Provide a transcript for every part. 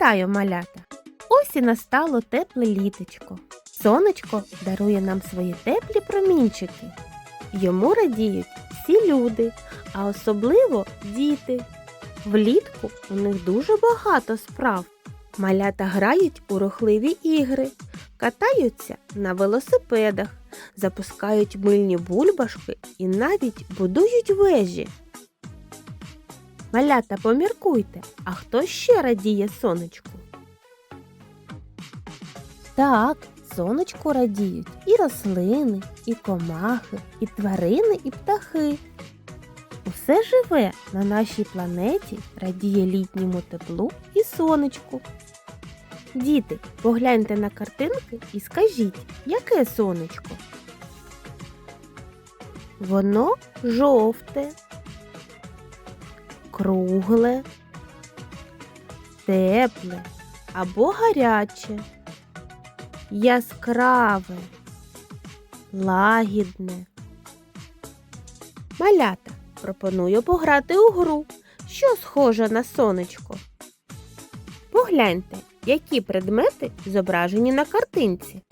Вітаю, малята! Ось і настало тепле літочко. Сонечко дарує нам свої теплі промінчики. Йому радіють всі люди, а особливо діти. Влітку у них дуже багато справ. Малята грають у рухливі ігри, катаються на велосипедах, запускають мильні бульбашки і навіть будують вежі. Малята, поміркуйте, а хто ще радіє сонечку? Так, сонечку радіють і рослини, і комахи, і тварини, і птахи. Усе живе на нашій планеті радіє літньому теплу і сонечку. Діти, погляньте на картинки і скажіть, яке сонечко? Воно жовте, кругле, тепле або гаряче, яскраве, лагідне. Малята, пропоную пограти у гру, що схоже на сонечко. Погляньте, які предмети зображені на картинці.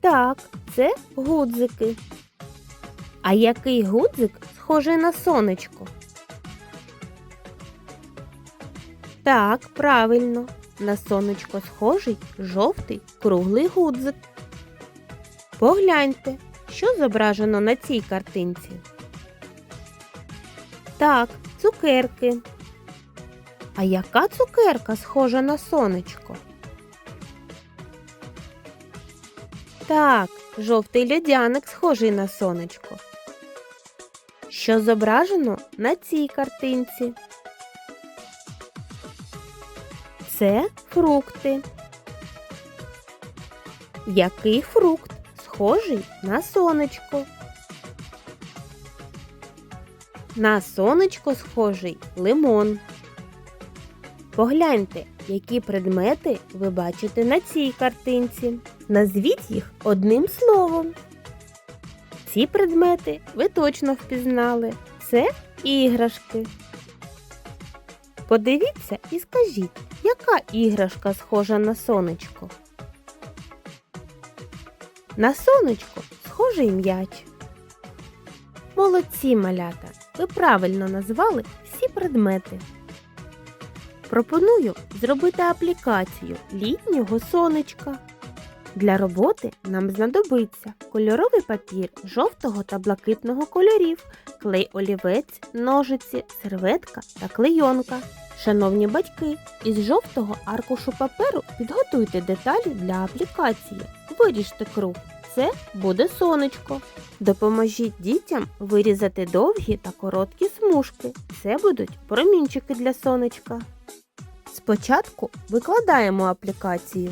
Так, це гудзики. А який гудзик схожий на сонечко? Так, правильно. На сонечко схожий жовтий круглий гудзик. Погляньте, що зображено на цій картинці. Так, цукерки. А яка цукерка схожа на сонечко? Так, жовтий льодяник схожий на сонечко. Що зображено на цій картинці? Це фрукти. Який фрукт схожий на сонечко? На сонечко схожий лимон. Погляньте, які предмети ви бачите на цій картинці. Назвіть їх одним словом. Ці предмети ви точно впізнали. Це іграшки. Подивіться і скажіть, яка іграшка схожа на сонечко? На сонечко схожий м'яч. Молодці малята! Ви правильно назвали всі предмети. Пропоную зробити аплікацію літнього сонечка. Для роботи нам знадобиться кольоровий папір жовтого та блакитного кольорів, клей олівець, ножиці, серветка та клейонка. Шановні батьки, із жовтого аркушу паперу підготуйте деталі для аплікації. Виріжте круг. Це буде сонечко. Допоможіть дітям вирізати довгі та короткі смужки. Це будуть промінчики для сонечка. Спочатку викладаємо аплікацію.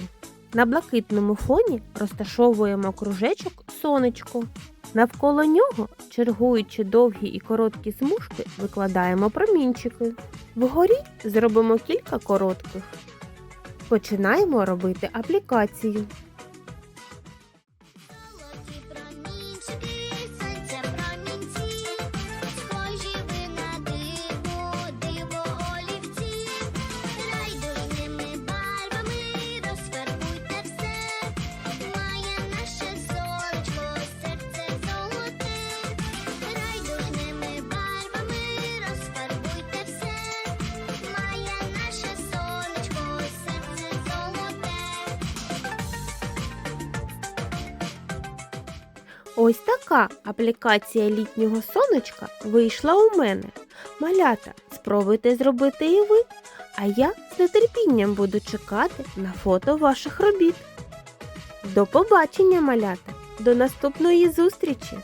На блакитному фоні розташовуємо кружечок сонечко. Навколо нього, чергуючи довгі і короткі смужки, викладаємо промінчики. Вгорі зробимо кілька коротких. Починаємо робити аплікацію. Ось така аплікація літнього сонечка вийшла у мене. Малята, спробуйте зробити і ви. А я з нетерпінням буду чекати на фото ваших робіт. До побачення, малята! До наступної зустрічі!